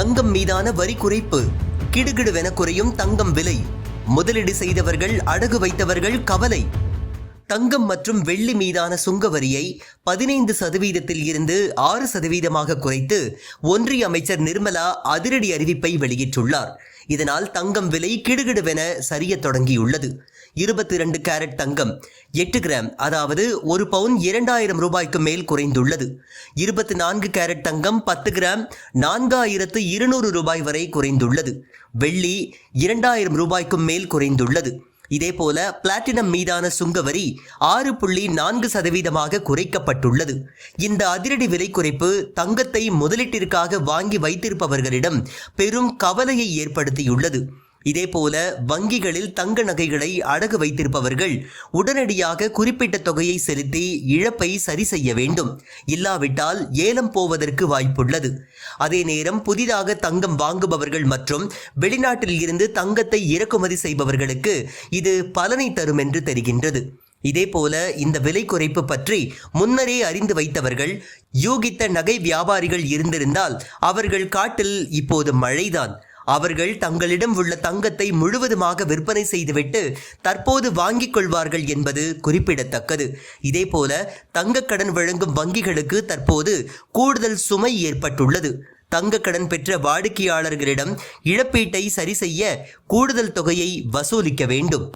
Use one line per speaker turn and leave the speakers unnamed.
தங்கம் மீதான வரி குறைப்பு. கிடுகிடுவென குறையும் தங்கம் விலை. முதலீடு செய்தவர்கள் அடகு வைத்தவர்கள் கவலை. தங்கம் மற்றும் வெள்ளி மீதான சுங்க வரியை பதினைந்து சதவீதத்தில் இருந்து ஆறு சதவீதமாக குறைத்து ஒன்றிய அமைச்சர் நிர்மலா அதிரடி அறிவிப்பை வெளியிட்டுள்ளார். இதனால் தங்கம் விலை கிடுகிடுவென சரிய தொடங்கியுள்ளது. இருபத்தி ரெண்டு கேரட் தங்கம். எட்டு கிராம் அதாவது ஒரு பவுன் இரண்டாயிரம் ரூபாய்க்கு மேல் குறைந்துள்ளது. இருபத்தி நான்கு கேரட் தங்கம் பத்து கிராம் நான்காயிரத்து இருநூறு ரூபாய் வரை குறைந்துள்ளது. வெள்ளி இரண்டாயிரம் ரூபாய்க்கும் மேல் குறைந்துள்ளது. இதேபோல பிளாட்டினம் மீதான சுங்கவரி ஆறு புள்ளி நான்கு சதவீதமாக குறைக்கப்பட்டுள்ளது. இந்த அதிரடி விலை குறைப்பு தங்கத்தை முதலீட்டிற்காக வாங்கி வைத்திருப்பவர்களிடம் பெரும் கவலையை ஏற்படுத்தியுள்ளது. இதேபோல வங்கிகளில் தங்க நகைகளை அடகு வைத்திருப்பவர்கள் உடனடியாக குறிப்பிட்ட தொகையை செலுத்தி இழப்பை சரி செய்ய வேண்டும். இல்லாவிட்டால் ஏலம் போவதற்கு வாய்ப்புள்ளது. அதே நேரம் புதிதாக தங்கம் வாங்குபவர்கள் மற்றும் வெளிநாட்டில் இருந்து தங்கத்தை இறக்குமதி செய்பவர்களுக்கு இது பலனை தரும் என்று தெரிகின்றது. இதேபோல இந்த விலை குறைப்பு பற்றி முன்னரே அறிந்து வைத்தவர்கள் யூகித்த நகை வியாபாரிகள் இருந்திருந்தால் அவர்கள் காட்டில் இப்போது மழைதான். அவர்கள் தங்களிடம் உள்ள தங்கத்தை முழுவதுமாக விற்பனை செய்துவிட்டு தற்போது வாங்கிக் கொள்வார்கள் என்பது குறிப்பிடத்தக்கது. இதேபோல தங்கக்கடன் வழங்கும் வங்கிகளுக்கு தற்போது கூடுதல் சுமை ஏற்பட்டுள்ளது. தங்கக்கடன் பெற்ற வாடிக்கையாளர்களிடம் இழப்பீட்டை சரி செய்ய கூடுதல் தொகையை வசூலிக்க வேண்டும்.